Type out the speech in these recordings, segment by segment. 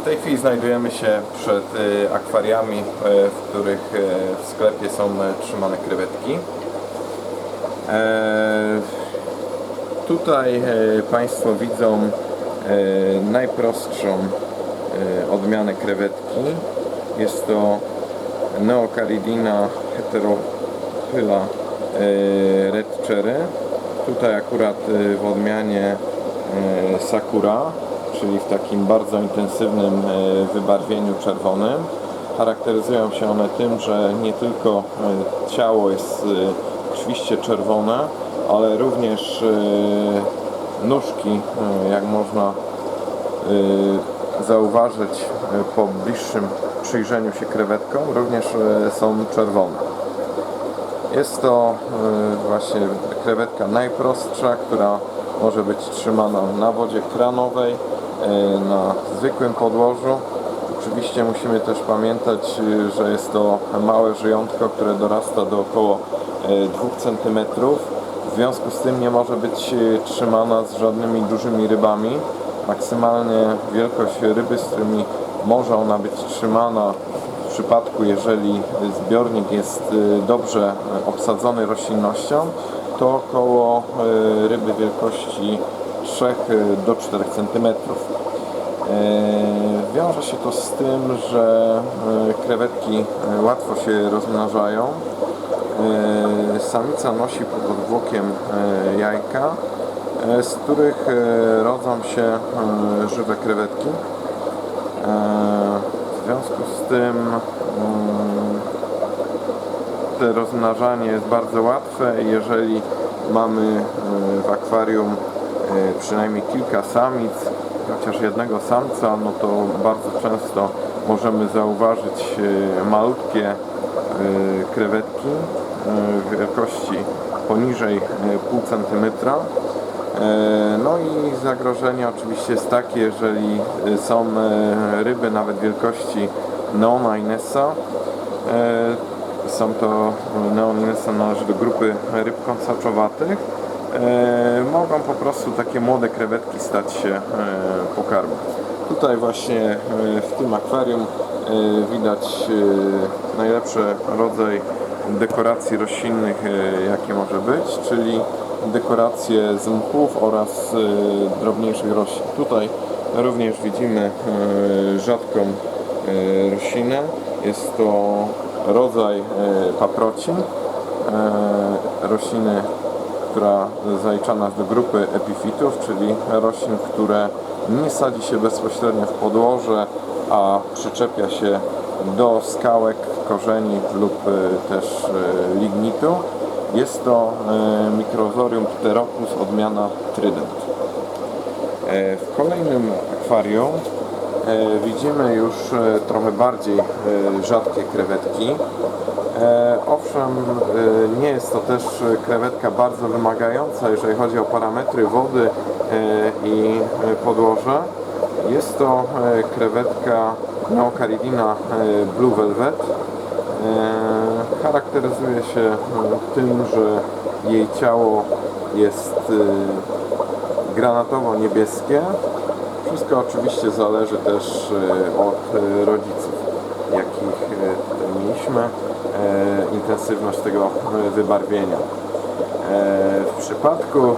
W tej chwili znajdujemy się przed e, akwariami, e, w których e, w sklepie są e, trzymane krewetki. E, Tutaj e, Państwo widzą e, najprostszą e, odmianę krewetki. Jest to Neocaridina heterophylla e, red cherry. Tutaj akurat e, w odmianie e, Sakura, czyli w takim bardzo intensywnym e, wybarwieniu czerwonym. Charakteryzują się one tym, że nie tylko e, ciało jest e, oczywiście czerwone, ale również nóżki, jak można zauważyć po bliższym przyjrzeniu się krewetkom, również są czerwone. Jest to właśnie krewetka najprostsza, która może być trzymana na wodzie kranowej, na zwykłym podłożu. Oczywiście musimy też pamiętać, e, że jest to małe żyjątko, które dorasta do około e, 2 cm. W związku z tym nie może być e, trzymana z żadnymi dużymi rybami. Maksymalnie wielkość ryby, z którymi może ona być trzymana w przypadku, jeżeli zbiornik jest dobrze obsadzony roślinnością, to około ryby wielkości 3 do 4 cm. Wiąże się to z tym, że y, krewetki y, łatwo się rozmnażają. Y, Samica nosi pod odwłokiem y, jajka, y, z których y, rodzą się y, żywe krewetki. W związku z tym te rozmnażanie jest bardzo łatwe. Jeżeli mamy w akwarium przynajmniej kilka samic, chociaż jednego samca, no to bardzo często możemy zauważyć e, malutkie e, krewetki e, wielkości poniżej e, pół centymetra. E, No i zagrożenie oczywiście jest takie, jeżeli e, są e, ryby nawet wielkości Neona inessa. E, Są to Neon inessa należy do grupy ryb kąsaczowatych. E, Mogą po prostu takie młode krewetki stać się e, pokarmem. Tutaj właśnie e, w tym akwarium widać najlepszy rodzaj dekoracji roślinnych, jakie może być, czyli dekoracje z mchów oraz drobniejszych roślin. Tutaj również widzimy rzadką roślinę. Jest to rodzaj paprocin, e, rośliny, która zaliczana jest do grupy epifitów, czyli roślin, które nie sadzi się bezpośrednio w podłoże, a przyczepia się do skałek, korzeni lub e, też e, lignitu. Jest to e, Microzorium pteropus odmiana Trident. E, W kolejnym akwarium e, widzimy już e, trochę bardziej e, rzadkie krewetki. E, Owszem, e, nie jest to też e, krewetka bardzo wymagająca, jeżeli chodzi o parametry wody e, i e, podłoże. Jest to e, krewetka Neocaridina e, Blue Velvet. E, Charakteryzuje się e, tym, że jej ciało jest e, granatowo-niebieskie. Wszystko oczywiście zależy też e, od e, rodziców, jakich e, tutaj mieliśmy, intensywność tego wybarwienia. W przypadku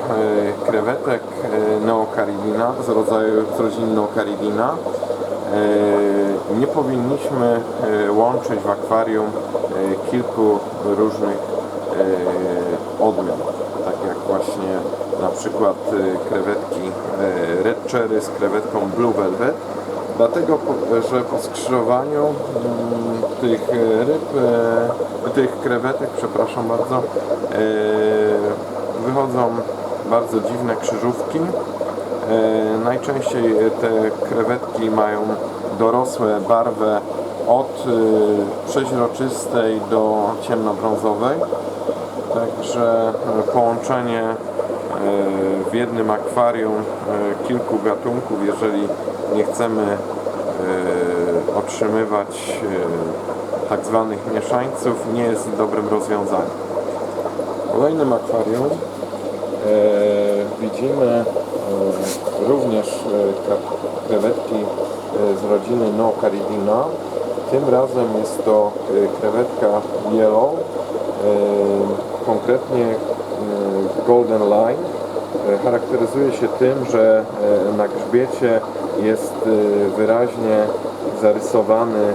krewetek Neocaridina z rodzaju z rodziny Neocaridina e, nie powinniśmy łączyć w akwarium kilku różnych odmian, tak jak właśnie na przykład e, krewetki e, Red Cherry z krewetką Blue Velvet, dlatego że po skrzyżowaniu mm, tych ryb, e, tych krewetek, przepraszam bardzo, wychodzą bardzo dziwne krzyżówki. Najczęściej te krewetki mają dorosłe barwę od przeźroczystej do ciemnobrązowej. Także połączenie w jednym akwarium e, kilku gatunków, jeżeli nie chcemy e, otrzymywać e, tak zwanych mieszańców, nie jest dobrym rozwiązaniem. W kolejnym akwarium widzimy również krewetki z rodziny Noocaridina. Tym razem jest to krewetka yellow, konkretnie golden line. E, Charakteryzuje się tym, że e, na grzbiecie jest e, wyraźnie zarysowany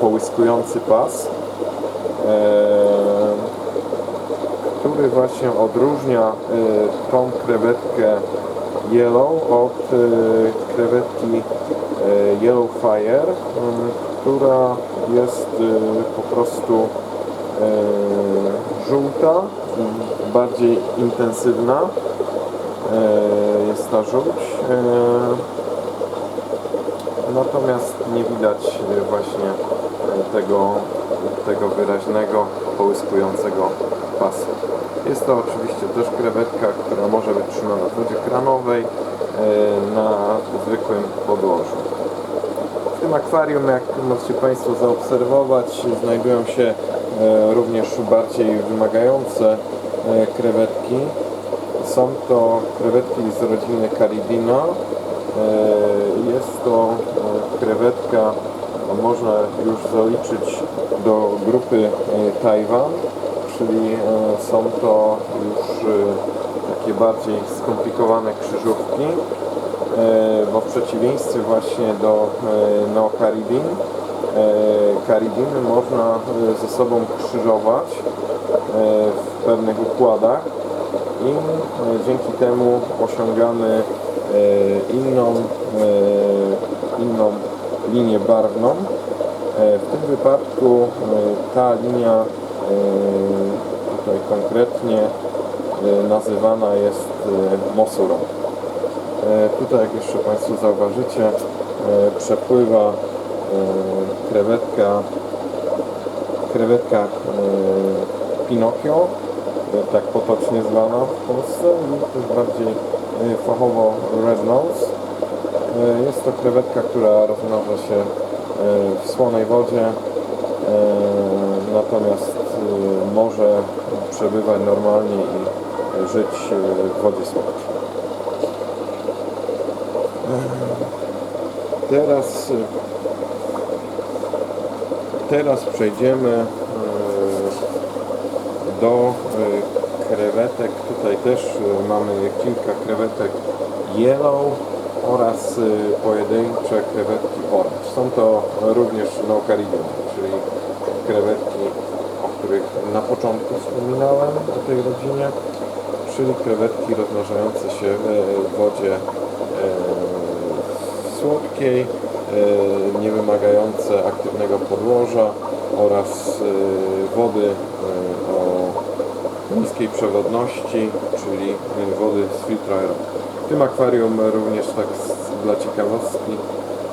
połyskujący pas, który właśnie odróżnia tą krewetkę yellow od krewetki yellow fire, która jest po prostu żółta, bardziej intensywna e, jest ta żółć. E, Natomiast nie widać e, właśnie tego, tego wyraźnego, połyskującego pasu. Jest to oczywiście też krewetka, która może być trzymana w wodzie kranowej na zwykłym podłożu. W tym akwarium, jak możecie Państwo zaobserwować, znajdują się również bardziej wymagające e, krewetki. Są to krewetki z rodziny Caribina. E, Jest to e, krewetka, można już zaliczyć do grupy e, Tajwan, czyli e, są to już e, takie bardziej skomplikowane krzyżówki, e, bo w przeciwieństwie właśnie do e, neokaribin, e, karibiny można e, ze sobą krzyżować e, w pewnych układach i e, dzięki temu osiągamy e, inną, e, inną linię barwną. E, W tym wypadku e, ta linia e, tutaj konkretnie e, nazywana jest e, mosurą. E, Tutaj jak jeszcze Państwo zauważycie e, przepływa e, krewetka krewetka e, Pinokio, e, tak potocznie zwana w Polsce, też bardziej e, fachowo Red Nose. E, Jest to krewetka, która rozmnaża się e, w słonej wodzie, e, natomiast e, może przebywać normalnie i e, żyć e, w wodzie. E, Teraz e, Teraz przejdziemy e, do e, krewetek. Tutaj też e, mamy kilka krewetek yellow oraz pojedyncze krewetki orange. Są to również nocarinium, czyli krewetki, o których na początku wspominałem o tej rodzinie, czyli krewetki rozmnażające się w wodzie słodkiej, e, nie wymagające aktywnego podłoża oraz e, wody e, o niskiej przewodności, czyli wody z filtra. W tym akwarium również tak dla ciekawostki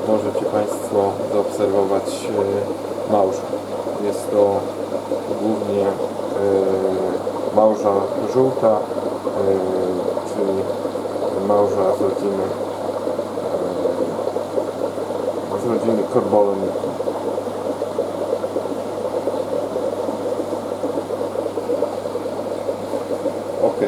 możecie Państwo zaobserwować małża. Jest to głównie małża żółta, czyli małża z rodziny z rodziny korboloniki. Ok.